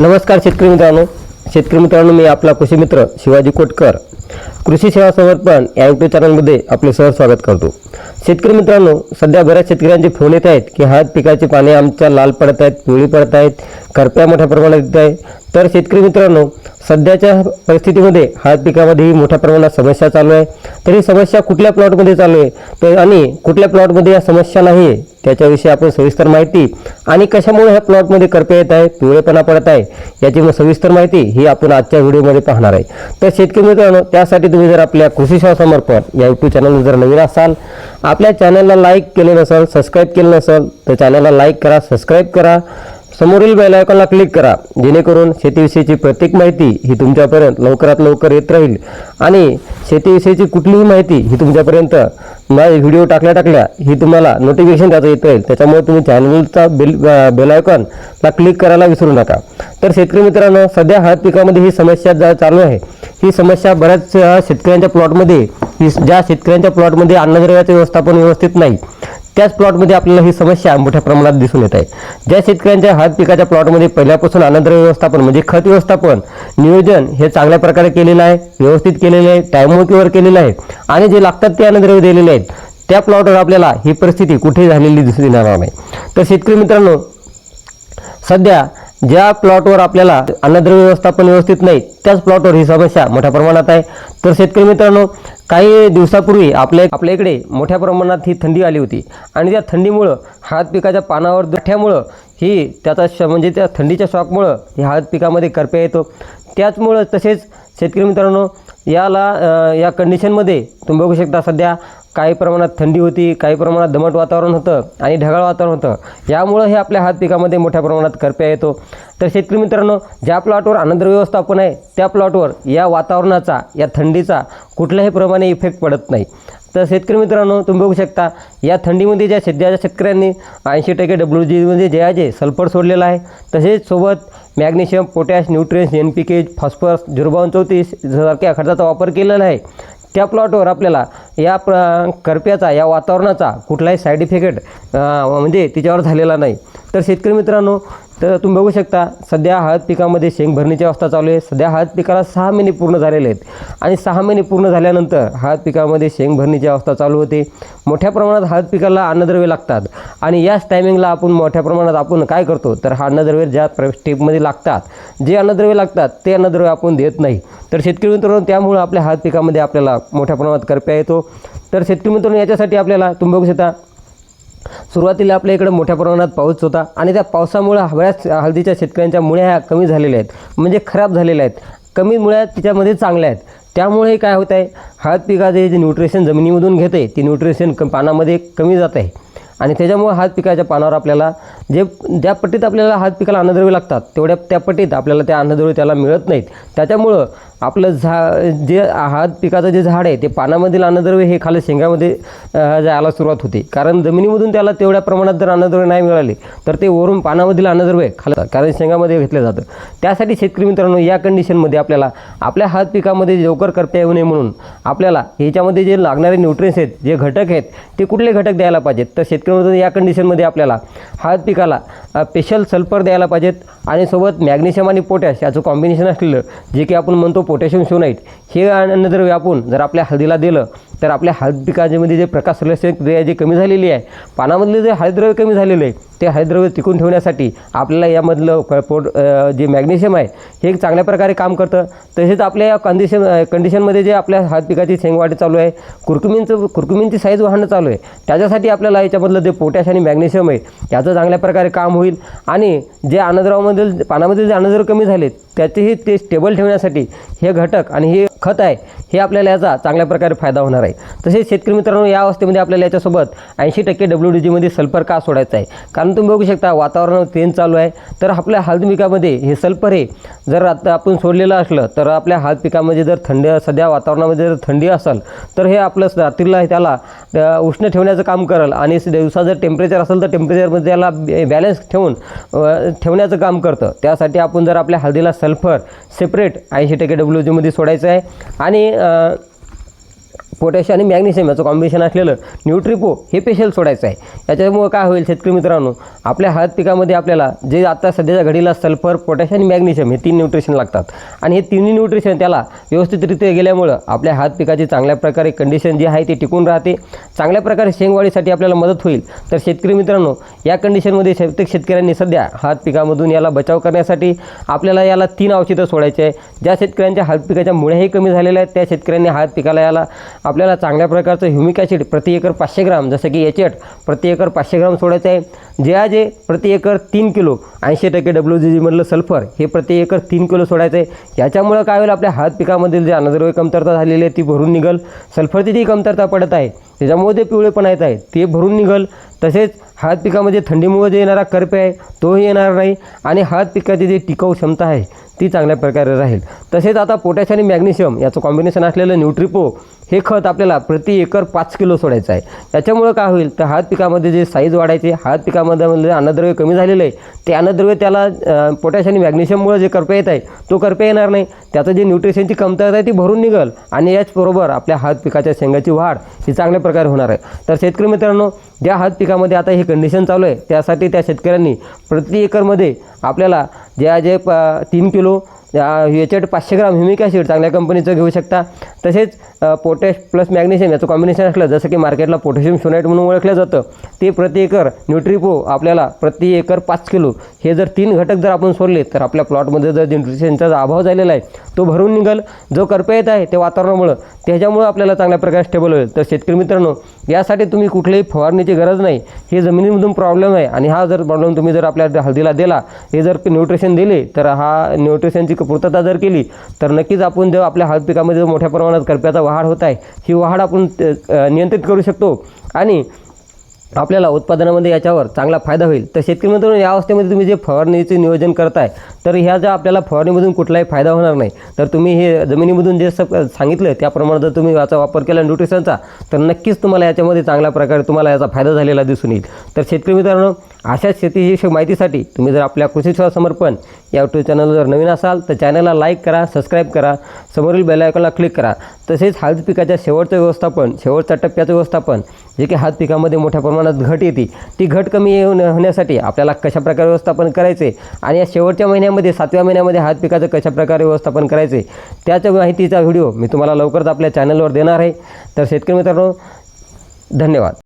नमस्कार शेतकरी मित्रांनो. शेतकरी मित्रांनो मी आपला कृषी मित्र शिवाजी कोटकर. कृषी सेवा समर्पण या युट्यूब चॅनलमध्ये आपले सहज स्वागत करतो. शेतकरी मित्रांनो सध्या बऱ्याच शेतकऱ्यांचे फोन येत आहेत की हळद पिकाची पाने आमच्या लाल पडत आहेत पिवळी पडत आहेत करप्या मोठ्या प्रमाणात येत आहे तर शेतकरी मित्रांनो सध्याच्या परिस्थितीमध्ये हळद पिकामध्येही मोठ्या प्रमाणात समस्या चालू आहे. तर ही समस्या कुठल्या प्लॉटमध्ये चालू आहे? तर आणि कुठल्या प्लॉटमध्ये या समस्या नाही आहे? त्याच्याविषयी आपण सविस्तर माहिती आणि कशामुळे ह्या प्लॉटमध्ये करपे येत आहे पिवळेपणा पडत आहे याची मग सविस्तर माहिती ही आपण आजच्या व्हिडिओमध्ये पाहणार आहे. तर शेतकरी मित्रांनो त्यासाठी तुम्ही जर आपल्या कृषी समर्पण या यूट्यूब चॅनलवर जर नवीन असाल आपल्या चॅनलला लाईक केले नसेल सबस्क्राईब केलं नसेल तर चॅनलला लाईक करा सबस्क्राईब करा. समोरील बेल आयकॉनला क्लिक करा. जेणेकरून शेतीविषयीची प्रत्येक माहिती ही तुमच्यापर्यंत लवकरात लवकर येत राहील. आणि शेतीविषयीची कुठलीही माहिती ही तुमच्यापर्यंत माझे व्हिडिओ टाकल्या टाकल्या ही तुम्हाला नोटिफिकेशन त्याचं येत राहील. त्याच्यामुळे तुम्ही चॅनलचा बेल बेल आयकॉनला क्लिक करायला विसरू नका. तर शेतकरी मित्रांनो सध्या हळद पिकामध्ये ही समस्या जा चालू आहे. ही समस्या बऱ्याच शेतकऱ्यांच्या प्लॉटमध्ये ही ज्या शेतकऱ्यांच्या प्लॉटमध्ये अन्नद्रव्याचे व्यवस्थापन व्यवस्थित नाही त्याच प्लॉटमध्ये आपल्याला ही समस्या मोठ्या प्रमाणात दिसून येत आहे. ज्या शेतकऱ्यांच्या हळद पिकाच्या प्लॉटमध्ये पहिल्यापासून अन्नद्रव्य व्यवस्थापन म्हणजे खत व्यवस्थापन नियोजन हे चांगल्या प्रकारे केलेलं आहे व्यवस्थित केलेलं आहे टायमोकीवर केलेलं आहे आणि जे लागतात ते अन्नद्रव्य दिलेले आहेत. त्या प्लॉटवर आपल्याला ही परिस्थिती कुठे झालेली दिसून येणार नाही. तर शेतकरी मित्रांनो सध्या ज्या प्लॉटवर आपल्याला अन्नद्रव्य व्यवस्थापन व्यवस्थित नाही त्याच प्लॉटवर ही समस्या मोठ्या प्रमाणात आहे. तर शेतकरी मित्रांनो काही दिवसापूर्वी आपल्या आपल्या इकडे मोठ्या प्रमाणात ही थंडी आली होती. आणि त्या थंडीमुळं हळद पिकाच्या पानावर दुठ्यामुळं ही त्याचा श म्हणजे त्या थंडीच्या शॉकमुळं ही हळद पिकामध्ये करप्या येतो. त्याचमुळं तसेच शेतकरी मित्रांनो याला या कंडिशनमध्ये तुम्ही बघू शकता सध्या काही प्रमाणात थंडी होती काही प्रमाणात दमट वातावरण होतं आणि ढगाळ वातावरण होतं. यामुळं हे आपल्या हात पिकामध्ये मोठ्या प्रमाणात करप्या येतो. तर शेतकरी मित्रांनो ज्या प्लॉटवर आनंद व्यवस्थापन आहे त्या प्लॉटवर या वातावरणाचा या थंडीचा कुठल्याही प्रमाणे इफेक्ट पडत नाही. तर शेतकरी मित्रांनो तुम्ही बघू शकता या थंडीमध्ये ज्या सध्या शेतकऱ्यांनी ऐंशी टक्के डब्ल्यू जीमध्ये म्हणजे जे आहे जे सल्फर सोडलेलं आहे तसेच सोबत magnesium potash nutrients N P K phosphorus झुरबावन चौतीस सारख्या खताचा वापर केलेला आहे. त्या प्लॉटवर आपल्याला या प्र करप्याचा या वातावरणाचा कुठलाही साईड इफेक्ट म्हणजे तिच्यावर झालेला नाही. तर शेतकरी मित्रांनो तर तुम्ही बघू शकता सध्या हळद पिकामध्ये शेंग भरणीची अवस्था चालू आहे. सध्या हळद पिकाला सहा महिने पूर्ण झालेले आहेत. आणि सहा महिने पूर्ण झाल्यानंतर हळद पिकामध्ये शेंग भरणीची अवस्था चालू होते. मोठ्या प्रमाणात हळद पिकाला अन्नद्रव्य लागतात. आणि याच टायमिंगला आपण मोठ्या प्रमाणात आपण काय करतो? तर हा अन्नद्रव्य ज्या प्र स्टेपमध्ये लागतात जे अन्नद्रव्य लागतात ते अन्नद्रव्य आपण देत नाही. तर शेतकरी मित्रांनो त्यामुळं आपल्या हळद पिकामध्ये आपल्याला मोठ्या प्रमाणात करप्या येतो. तर शेतकरी मित्रांनो याच्यासाठी आपल्याला तुम्ही बघू शकता सुरुवातीला आपल्या इकडे मोठ्या प्रमाणात पाऊस होता आणि त्या पावसामुळं बऱ्याच हळदीच्या शेतकऱ्यांच्या मुळ्या ह्या कमी झालेल्या आहेत. म्हणजे खराब झालेल्या आहेत. कमी मुळ्या तिच्यामध्ये चांगल्या आहेत. त्यामुळे काय होत आहे? हळद पिकाचे जे न्यूट्रिशन जमिनीमधून घेते ती न्यूट्रिशन क पानामध्ये कमी जात आहे. आणि त्याच्यामुळे हळद पिकाच्या पानावर आपल्याला जे ज्या पट्टीत आपल्याला हळद पिकाला अन्नद्रव्य लागतात तेवढ्या त्या पट्टीत आपल्याला त्या अन्नद्रव्य त्याला मिळत नाहीत. त्याच्यामुळं आपलं झा जे आहात पिकाचं जे झाड आहे ते पानामधील अन्नद्रव्य हे खाली शेंगामध्ये जायला सुरुवात होते. कारण जमिनीमधून त्याला तेवढ्या प्रमाणात जर अन्नद्रव्य नाही मिळाले तर ते वरून पानामधील अन्नद्रव्य खाली कारण शेंगामध्ये घेतलं जातं. त्यासाठी शेतकरी मित्रांनो या कंडिशनमध्ये आपल्याला आपल्या हात पिकामध्ये लवकर करता येऊ नये म्हणून आपल्याला ह्याच्यामध्ये जे लागणारे न्यूट्रियन्स आहेत जे घटक आहेत ते कुठले घटक द्यायला पाहिजेत? तर शेतकरी मित्रांनो या कंडिशनमध्ये आपल्याला हात पिकाला स्पेशल सल्फर द्यायला पाहिजेत. आणि सोबत मॅग्नेशियम आणि पोटॅश याचं कॉम्बिनेशन असलेलं जे की आपण म्हणतो पोटॅशियम सोनाईट हे अन्नद्रव्य आपण जर आपल्या हळदीला दिलं तर आपल्या हळद पिकाच्यामध्ये जे प्रकाश संश्लेषण क्रिया जी कमी झालेली आहे. पानामधले जे हळद्रव्य कमी झालेलं आहे ते हळद्रव्य टिकून ठेवण्यासाठी आपल्याला यामधलं पोट जे मॅग्नेशियम आहे हे एक चांगल्या प्रकारे काम करतं. तसेच आपल्या या कंडिशन कंडिशनमध्ये जे आपल्या हळद पिकाची शेंगवाढ चालू आहे कुरकुमींचं कुरकुमींची साईज वाढणं चालू आहे त्याच्यासाठी आपल्याला याच्यामधलं जे पोटॅश आणि मॅग्नेशियम आहे याचं चांगल्या प्रकारे काम होईल. आणि जे अन्नद्रवामधील पानामधील जे अन्नद्रव्य कमी झालेत त्याचेही ते स्टेबल ठेवण्यासाठी हे घटक आणि हे खत आहे हे आपल्याला याचा चांगल्या प्रकारे फायदा होणार आहे. तसेच शेतकरी मित्रांनो या अवस्थेमध्ये आपल्याला याच्यासोबत ऐंशी टक्के डब्ल्यू डी जीमध्ये सल्फर का सोडायचं आहे? कारण तुम्ही बघू शकता वातावरणावर तेन चालू आहे. तर आपल्या हळद पिकामध्ये हे सल्फर हे जर आता आपण सोडलेलं असलं तर आपल्या हळद पिकामध्ये जर थंडी सध्या वातावरणामध्ये जर थंडी असेल तर हे आपलं रात्रीला त्याला उष्ण ठेवण्याचं काम करेल. आणि दिवसा जर टेम्परेचर असेल तर टेम्परेचरमध्ये त्याला बॅलन्स ठेवून ठेवण्याचं काम करतं. त्यासाठी आपण जर आपल्या हळदीला सल्फर सेपरेट ऐंशी टक्के डब्ल्यू जीमध्ये सोडायचं आहे आणि अ, पोटॅश आणि मॅग्नेशियम याचं कॉम्बिनेशन असलेलं न्यूट्रिपो हे पेशल सोडायचं आहे. याच्यामुळं काय होईल शेतकरी मित्रांनो? आपल्या हळद पिकामध्ये आपल्याला जे आता सध्याच्या घडीला सल्फर पोटॅश आणि मॅग्नेशियम हे तीन न्यूट्रिशन लागतात. आणि हे तिन्ही न्यूट्रिशन त्याला व्यवस्थितरित्या गेल्यामुळं आपल्या हळद पिकाची चांगल्या प्रकारे कंडिशन जी आहे ती टिकून राहते. चांगल्या प्रकारे शेंगवाडीसाठी आपल्याला मदत होईल. तर शेतकरी मित्रांनो या कंडिशनमध्ये प्रत्येक शेतकऱ्यांनी सध्या हळद पिकामधून याला बचाव करण्यासाठी आपल्याला याला तीन औषधं सोडायचे आहे. ज्या शेतकऱ्यांच्या हळद पिकाच्या मुळ्याही कमी झालेल्या आहेत त्या शेतकऱ्यांनी हळद पिकाला याला आपल्याला चांगल्या प्रकारचं ह्युमिक ॲसिड प्रति एकर पाचशे ग्राम जसं की एच एट प्रति एकर पाचशे ग्राम सोडायचं आहे. जे आज प्रति एकर तीन किलो. ऐंशी टक्के डब्ल्यू जी जीमधलं सल्फर हे प्रति एकर तीन किलो सोडायचं आहे. याच्यामुळं काय होईल आपल्या हळद पिकामधील जे अनाद्रव्य कमतरता झालेली आहे ती भरून निघल. सल्फरची जी कमतरता पडत आहे त्याच्यामुळे ते पिवळेपणा येत आहे ते भरून निघल. तसेच हळद पिकामध्ये थंडीमुळे जे येणारा करपे आहे तोही येणार नाही आणि हळद पिकाची जी टिकाऊ क्षमता आहे ती चांगल्या प्रकारे राहील. तसेच आता पोटॅश आणि मॅग्नेशियम याचं कॉम्बिनेशन असलेलं न्यूट्रिपो हे खत आपल्याला प्रति एकर पाच किलो सोडायचं आहे. त्याच्यामुळं काय होईल तर हळद पिकामध्ये जे साईज वाढायचे हळद पिकामध्ये अन्नद्रव्य कमी झालेलं आहे ते अन्नद्रव्य त्याला पोटॅश आणि मॅग्नेशियममुळे जे करपे येत आहे तो करपे येणार नाही. त्याचं जे न्यूट्रिशनची कमतरता आहे ती भरून निघल आणि याचबरोबर आपल्या हळद पिकाच्या शेंगाची वाढ ही चांगल्या प्रकारे होणार आहे. तर शेतकरी मित्रांनो ज्या हळद पिकामध्ये आता हे कंडिशन चालू आहे त्यासाठी त्या शेतकऱ्यांनी प्रति एकरमध्ये आपल्याला ज्या जे प तीन किलो याच्यात पाचशे ग्राम ह्युमिक ॲसिड चांगल्या कंपनीचं घेऊ शकता. तसेच पोटॅश प्लस मॅग्नेशियम याचं कॉम्बिनेशन असलं जसं की मार्केटला पोटॅशियम सोनाईट म्हणून ओळखलं जातं ते प्रति एकर न्यूट्रिपो आपल्याला प्रति एकर पाच किलो. हे जर तीन घटक जर आपण सोडले तर आपल्या प्लॉटमध्ये जर न्यूट्रिशनचा जो अभाव झालेला आहे तो भरून निघल. जो करप्या येत आहे ते वातावरणामुळं त्याच्यामुळं आपल्याला चांगल्या प्रकारे स्टेबल होईल. तर शेतकरी मित्रांनो यासाठी तुम्ही कुठल्याही फवारणीची गरज नाही. हे जमिनीमधून प्रॉब्लेम आहे आणि हा जर प्रॉब्लेम तुम्ही जर आपल्या हळदीला दिला हे जर न्यूट्रिशन दिले तर हा न्यूट्रिशनची पूर्तता जर केली तर नक्कीच आपण जेव्हा आपल्या हळद पिकामध्ये मोठ्या प्रमाणात करप्याचा वाढ होत आहे. ही वाढ आपण नियंत्रित करू शकतो आणि आपल्याला उत्पादनामध्ये याच्यावर चांगला फायदा होईल. तर शेतकरी मित्रांनो या अवस्थेमध्ये तुम्ही जे फवारणीचे नियोजन करताय तर ह्या ज्या आपल्याला फवारणीमधून कुठलाही फायदा होणार नाही तर तुम्ही हे जमिनीमधून जे सब सांगितलं त्याप्रमाणे जर तुम्ही याचा वापर केला न्यूट्रिशनचा तर नक्कीच तुम्हाला याच्यामध्ये चांगल्या प्रकारे तुम्हाला याचा फायदा झालेला दिसून येईल. तर शेतकरी मित्रांनो अशाच शेतीविषयक माहितीसाठी तुम्ही जर आपल्या कृषी सेवा समर्पण या यूट्यूब चॅनल जर नवीन असाल तर चॅनलला लाईक करा सबस्क्राईब करा समोरील बेल आयकॉनला क्लिक करा. तसेच हळद पिकाच्या शेवटचं व्यवस्थापन शेवटच्या टप्प्याचं व्यवस्थापन जे की हळद पिकामध्ये मोठ्या प्रमाणात घट येते ती घट कमी येऊन होण्यासाठी आपल्याला कशाप्रकारे व्यवस्थापन करायचे आणि या शेवटच्या महिन्यामध्ये सातव्या महिन्यामध्ये हळद पिकाचं कशाप्रकारे व्यवस्थापन करायचे त्याच्या माहितीचा व्हिडिओ मी तुम्हाला लवकरच आपल्या चॅनलवर देणार आहे. तर शेतकरी मित्रांनो धन्यवाद.